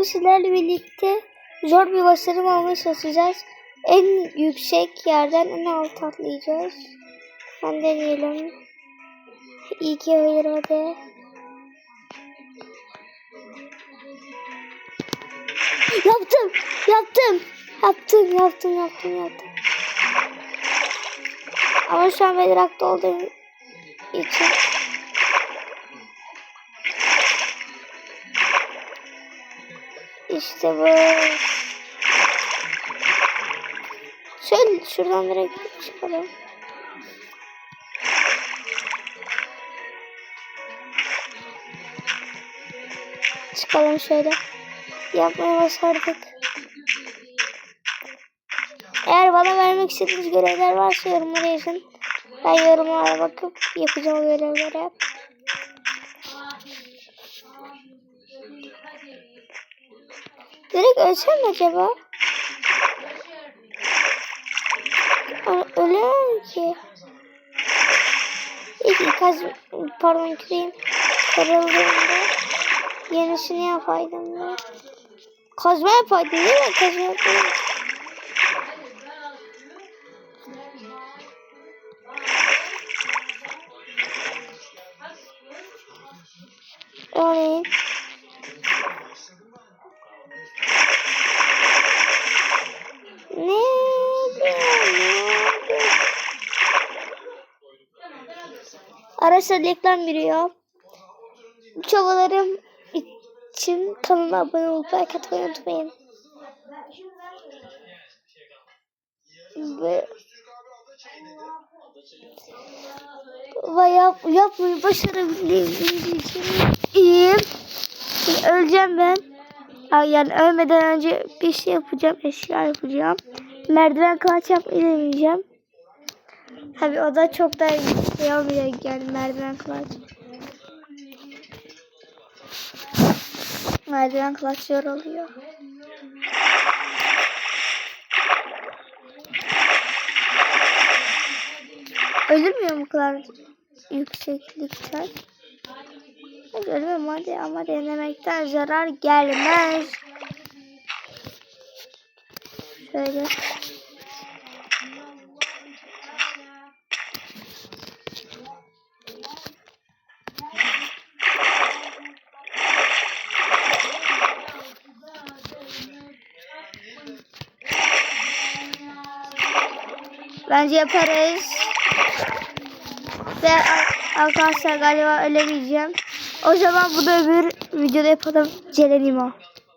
Bugün sizlerle birlikte zor bir başarım almaya çalışacağız. En yüksek yerden en alt atlayacağız. Ben deneyelim. İyi ki hadi. Yaptım, yaptım, yaptım, yaptım, yaptım, yaptım. Ama şu an bedrakta olduğum için İşte bu. Şöyle şuradan direkt çıkalım. Çıkalım şöyle. Yapmaya başardık. Eğer bana vermek istediğiniz görevler varsa yorumlara yazın. Ben yorumlara bakıp yapacağım o görevleri. Direkt ölsem mi acaba? Ö- Ölüyorum ki. İlk ikaz pardon küreğim kırıldığında yenisini yapaydım ya. Kazma yapaydım değil mi? Kazma yapaydım. Örneğin Arkadaşlar reklam giriyor. Bu çabalarım için kanala abone olup like atmayı unutmayın. Ve ve yap, yapmayı başarabildiğim için iyiyim. Öleceğim ben. Yani ölmeden önce bir şey yapacağım. Eşya yapacağım. Merdiven kılıç yapmayı deneyeceğim. Tabi o da çok da şey olmayacak yani merdiven kılıç. Merdiven kılıç zor oluyor. Ölürmüyor mu kadar yükseklikten? Ölmem hadi ama denemekten zarar gelmez. Şöyle. Bence yaparız. Ve ar- arkadaşlar galiba ölemeyeceğim. O zaman bunu öbür videoda yapalım. Cerenimo.